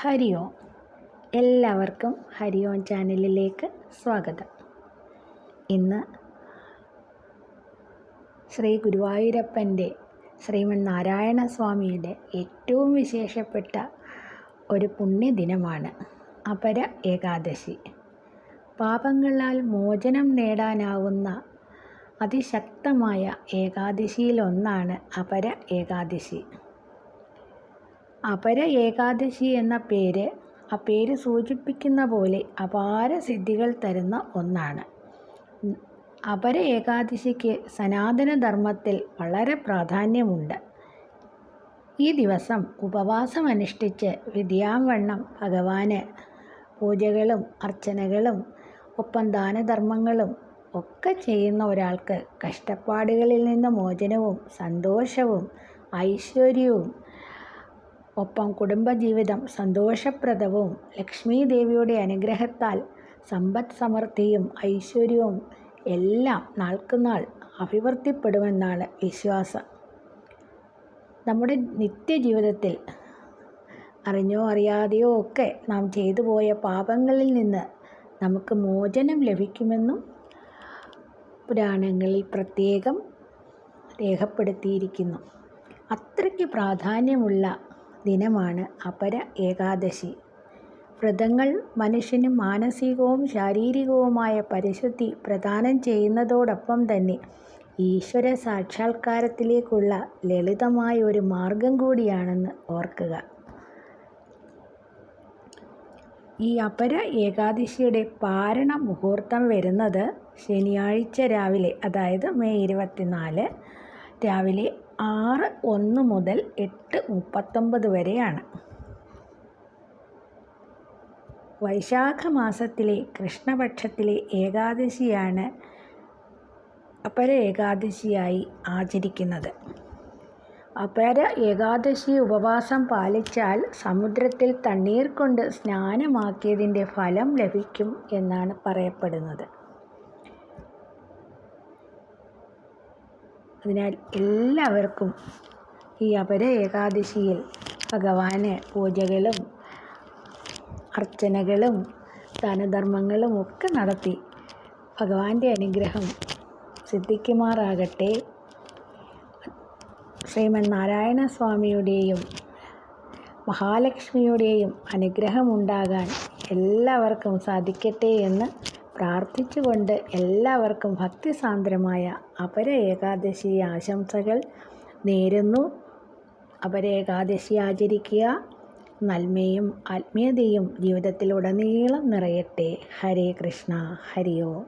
ഹരി ഓം എല്ലാവർക്കും ഹരി ഓം ചാനലിലേക്ക് സ്വാഗതം. ഇന്ന് ശ്രീ ഗുരുവായൂരപ്പന്റെ ശ്രീമൻ നാരായണ സ്വാമിയുടെ ഏറ്റവും വിശേഷപ്പെട്ട ഒരു പുണ്യദിനമാണ് അപര ഏകാദശി. പാപങ്ങളാൽ മോചനം നേടാനാവുന്ന അതിശക്തമായ ഏകാദശിയിലൊന്നാണ് അപര ഏകാദശി. അപര ഏകാദശി എന്ന പേര് ആ പേര് സൂചിപ്പിക്കുന്ന പോലെ അപാര സിദ്ധികൾ തരുന്ന ഒന്നാണ്. അപര ഏകാദശിക്ക് സനാതനധർമ്മത്തിൽ വളരെ പ്രാധാന്യമുണ്ട്. ഈ ദിവസം ഉപവാസം അനുഷ്ഠിച്ച് വിദ്യാവണ്ണം ഭഗവാന് പൂജകളും അർച്ചനകളും ഒപ്പം ദാനധർമ്മങ്ങളും ഒക്കെ ചെയ്യുന്ന ഒരാൾക്ക് കഷ്ടപ്പാടുകളിൽ നിന്ന് മോചനവും സന്തോഷവും ഐശ്വര്യവും ഒപ്പം കുടുംബജീവിതം സന്തോഷപ്രദവും ലക്ഷ്മി ദേവിയുടെ അനുഗ്രഹത്താൽ സമ്പദ് സമൃദ്ധിയും ഐശ്വര്യവും എല്ലാം നാൾക്കുനാൾ അഭിവൃദ്ധിപ്പെടുമെന്നാണ് വിശ്വാസം. നമ്മുടെ നിത്യജീവിതത്തിൽ അറിഞ്ഞോ അറിയാതെയോ ഒക്കെ നാം ചെയ്തു പോയ പാപങ്ങളിൽ നിന്ന് നമുക്ക് മോചനം ലഭിക്കുമെന്നും പുരാണങ്ങളിൽ പ്രത്യേകം രേഖപ്പെടുത്തിയിരിക്കുന്നു. അത്രയ്ക്ക് പ്രാധാന്യമുള്ള ദിനമാണ് അപര ഏകാദശി. വ്രതങ്ങൾ മനുഷ്യന് മാനസികവും ശാരീരികവുമായ പരിശുദ്ധി പ്രദാനം ചെയ്യുന്നതോടൊപ്പം തന്നെ ഈശ്വര സാക്ഷാത്കാരത്തിലേക്കുള്ള ലളിതമായ ഒരു മാർഗം കൂടിയാണെന്ന് ഓർക്കുക. ഈ അപര ഏകാദശിയുടെ പാരണ മുഹൂർത്തം വരുന്നത് ശനിയാഴ്ച രാവിലെ അതായത് മെയ് ഇരുപത്തിനാല് രാവിലെ ആറ് ഒന്ന് മുതൽ എട്ട് മുപ്പത്തൊമ്പത് വരെയാണ്. വൈശാഖ മാസത്തിലെ കൃഷ്ണപക്ഷത്തിലെ ഏകാദശിയാണ് അപര ഏകാദശിയായി ആചരിക്കുന്നത്. അപര ഏകാദശി ഉപവാസം പാലിച്ചാൽ സമുദ്രത്തിൽ തണ്ണീർ കൊണ്ട് സ്നാനമാക്കിയതിന്റെ ഫലം ലഭിക്കും എന്നാണ് പറയപ്പെടുന്നത്. അതിനാൽ എല്ലാവർക്കും ഈ അപര ഏകാദശിയിൽ ഭഗവാന് പൂജകളും അർച്ചനകളും ദാനധർമ്മങ്ങളും ഒക്കെ നടത്തി ഭഗവാന്റെ അനുഗ്രഹം സിദ്ധിക്കുമാറാകട്ടെ. ശ്രീമന്നാരായണ സ്വാമിയുടെയും മഹാലക്ഷ്മിയുടെയും അനുഗ്രഹമുണ്ടാകാൻ എല്ലാവർക്കും സാധിക്കട്ടെ എന്ന് പ്രാർത്ഥിച്ചുകൊണ്ട് എല്ലാവർക്കും ഭക്തിസാന്ദ്രമായ അപര ഏകാദശി ആശംസകൾ നേരുന്നു. അപര ഏകാദശി ആചരിക്കുക. നന്മയും ആത്മീയതയും ജീവിതത്തിലുടനീളം നിറയട്ടെ. ഹരേ കൃഷ്ണ. ഹരിയോ.